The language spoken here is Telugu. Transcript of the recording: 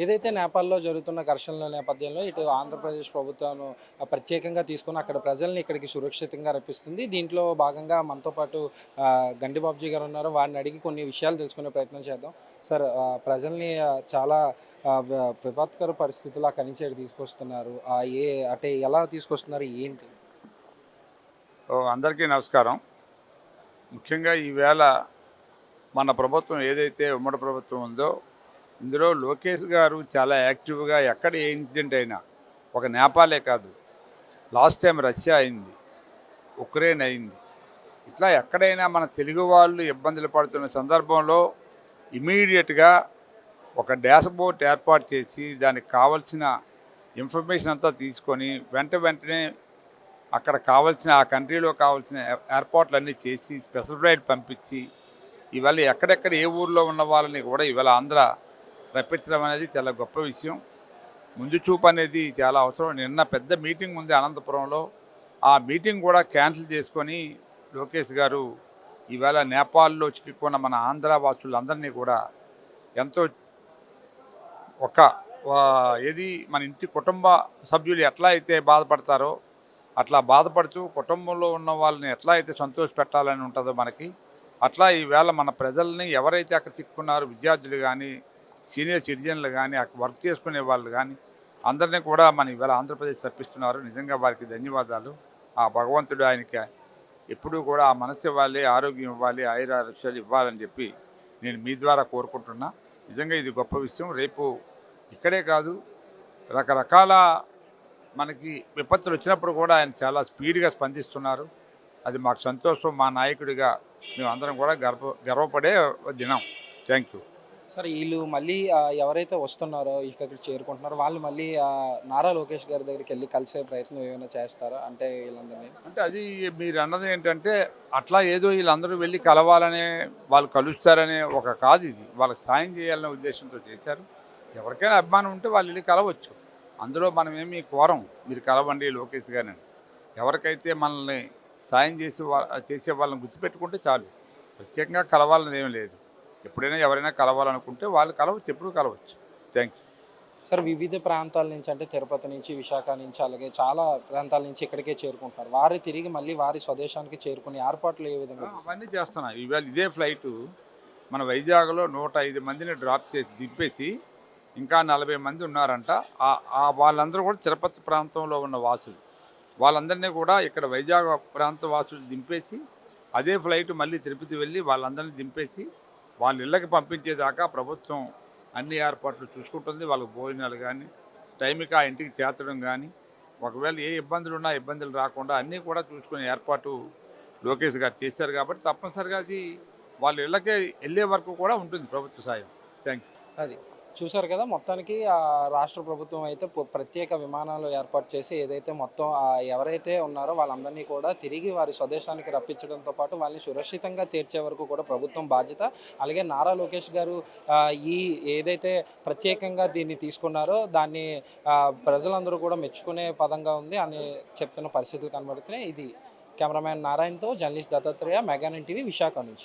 ఏదైతే నేపాల్లో జరుగుతున్న ఘర్షణల నేపథ్యంలో ఇటు ఆంధ్రప్రదేశ్ ప్రభుత్వం ఆ, ప్రత్యేకంగా తీసుకుని అక్కడ ప్రజల్ని ఇక్కడికి సురక్షితంగా రప్పిస్తుంది. దీంట్లో భాగంగా మనతో పాటు గండిబాబుజీ గండి గారు ఉన్నారు. వారిని అడిగి కొన్ని విషయాలు తెలుసుకునే ప్రయత్నం చేద్దాం. సార్ ప్రజల్ని చాలా విపత్కర పరిస్థితులు అక్కడి నుంచి తీసుకొస్తున్నారు. ఆ, ఏ అంటే ఎలా తీసుకొస్తున్నారు? ఏంటి? ఓ, అందరికీ నమస్కారం. ముఖ్యంగా ఈవేళ మన ప్రభుత్వం ఏదైతే ఉమ్మడి ప్రభుత్వం ఉందో ఇందులో లోకేష్ గారు చాలా యాక్టివ్గా ఎక్కడ ఏ ఇన్సిడెంట్ అయినా ఒక నేపాలే కాదు లాస్ట్ టైం రష్యా అయింది ఉక్రెయిన్ అయింది ఇట్లా ఎక్కడైనా మన తెలుగు వాళ్ళు ఇబ్బందులు పడుతున్న సందర్భంలో ఇమీడియట్గా ఒక డాష్బోర్డ్ ఏర్పాటు చేసి దానికి కావలసిన ఇన్ఫర్మేషన్ అంతా తీసుకొని వెంట వెంటనే అక్కడ కావాల్సిన ఆ కంట్రీలో కావాల్సిన ఏర్పాట్లన్నీ చేసి స్పెషల్ ఫ్లైట్ పంపించి ఇవాళ ఎక్కడెక్కడ ఏ ఊర్లో ఉన్న వాళ్ళని కూడా ఇవాళ ఆంధ్ర రప్పించడం అనేది చాలా గొప్ప విషయం. ముందు చూపు అనేది చాలా అవసరం. నిన్న పెద్ద మీటింగ్ ఉంది అనంతపురంలో. ఆ మీటింగ్ కూడా క్యాన్సిల్ చేసుకొని లోకేష్ గారు ఈవేళ నేపాల్లో చిక్కుకున్న మన ఆంధ్ర వాసులందరినీ కూడా ఎంతో ఒక ఏది మన ఇంటి కుటుంబ సభ్యులు ఎట్లా అయితే బాధపడతారో అట్లా బాధపడుతూ కుటుంబంలో ఉన్న వాళ్ళని ఎట్లా అయితే సంతోష పెట్టాలని ఉంటుందో మనకి అట్లా ఈవేళ మన ప్రజల్ని ఎవరైతే అక్కడ చిక్కున్నారో విద్యార్థులు కానీ సీనియర్ సిటిజన్లు కానీ వర్క్ చేసుకునే వాళ్ళు కానీ అందరినీ కూడా మన ఇవాళ ఆంధ్రప్రదేశ్ తప్పిస్తున్నారు. నిజంగా వారికి ధన్యవాదాలు. ఆ భగవంతుడు ఆయనకి ఎప్పుడూ కూడా ఆ మనసు ఇవ్వాలి ఆరోగ్యం ఇవ్వాలి ఆయుర ఇవ్వాలని చెప్పి నేను మీ ద్వారా కోరుకుంటున్నా. నిజంగా ఇది గొప్ప విషయం. రేపు ఇక్కడే కాదు రకరకాల మనకి విపత్తులు వచ్చినప్పుడు కూడా ఆయన చాలా స్పీడ్గా స్పందిస్తున్నారు. అది మాకు సంతోషం. మా నాయకుడిగా మేము అందరం కూడా గర్వ గర్వపడే దినం. Thank you. సరే వీళ్ళు మళ్ళీ ఎవరైతే వస్తున్నారో ఇక్కడ చేరుకుంటున్నారో వాళ్ళు మళ్ళీ నారా లోకేష్ గారి దగ్గరికి వెళ్ళి కలిసే ప్రయత్నం ఏమైనా చేస్తారా? అంటే వీళ్ళందరినీ. అంటే అది మీరు అన్నది ఏంటంటే అట్లా ఏదో వీళ్ళందరూ వెళ్ళి కలవాలనే వాళ్ళు కలుస్తారనే ఒక కాదు ఇది. వాళ్ళకి సాయం చేయాలనే ఉద్దేశంతో చేశారు. ఎవరికైనా అభిమానం ఉంటే వాళ్ళు వెళ్ళి కలవచ్చు. అందులో మనం కోరం. మీరు కలవండి లోకేష్ గారిని. ఎవరికైతే మనల్ని సాయం చేసే వా చేసే వాళ్ళని గుర్తుపెట్టుకుంటే చాలు. ప్రత్యేకంగా కలవాలని ఏం లేదు. ఎప్పుడైనా ఎవరైనా కలవాలనుకుంటే వాళ్ళు కలవచ్చు ఎప్పుడు కలవచ్చు. థ్యాంక్ యూ సార్ వివిధ ప్రాంతాల నుంచి అంటే తిరుపతి నుంచి విశాఖ నుంచి అలాగే చాలా ప్రాంతాల నుంచి ఇక్కడికే చేరుకుంటున్నారు. వారు తిరిగి మళ్ళీ వారి స్వదేశానికి చేరుకునే ఏర్పాట్లు ఏ విధంగా అవన్నీ చేస్తున్నాం ఇవాళ ఇదే ఫ్లైట్ మన వైజాగ్లో నూట ఐదు మందిని డ్రాప్ చేసి దింపేసి ఇంకా నలభై మంది ఉన్నారంట. వాళ్ళందరూ కూడా తిరుపతి ప్రాంతంలో ఉన్న వాసులు. వాళ్ళందరినీ కూడా ఇక్కడ వైజాగ్ ప్రాంత వాసులు దింపేసి అదే ఫ్లైట్ మళ్ళీ తిరుపతి వెళ్ళి వాళ్ళందరినీ దింపేసి వాళ్ళ ఇళ్ళకి పంపించేదాకా ప్రభుత్వం అన్ని ఏర్పాట్లు చూసుకుంటుంది. వాళ్ళకి భోజనాలు కానీ టైంకి ఆ ఇంటికి చేర్చడం కానీ ఒకవేళ ఏ ఇబ్బందులు ఉన్నా ఇబ్బందులు రాకుండా అన్నీ కూడా చూసుకునే ఏర్పాటు లోకేష్ గారు చేశారు కాబట్టి తప్పనిసరిగా అది వాళ్ళ ఇళ్ళకే వెళ్ళే వరకు కూడా ఉంటుంది ప్రభుత్వ సాయం. థ్యాంక్ యూ అది. చూశారు కదా మొత్తానికి ఆ రాష్ట్ర ప్రభుత్వం అయితే ప్రత్యేక విమానాలు ఏర్పాటు చేసి ఏదైతే మొత్తం ఎవరైతే ఉన్నారో వాళ్ళందరినీ కూడా తిరిగి వారి స్వదేశానికి రప్పించడంతో పాటు వాళ్ళని సురక్షితంగా చేర్చే వరకు కూడా ప్రభుత్వం బాధ్యత. అలాగే నారా లోకేష్ గారు ఈ ఏదైతే ప్రత్యేకంగా దీన్ని తీసుకున్నారో దాన్ని ప్రజలందరూ కూడా మెచ్చుకునే పదంగా ఉంది అని చెప్తున్న పరిస్థితులు కనబడుతున్నాయి. ఇది కెమెరామ్యాన్ నారాయణతో జర్నలిస్ట్ దత్తాత్రేయ మెగానన్ టీవీ విశాఖ నుంచి.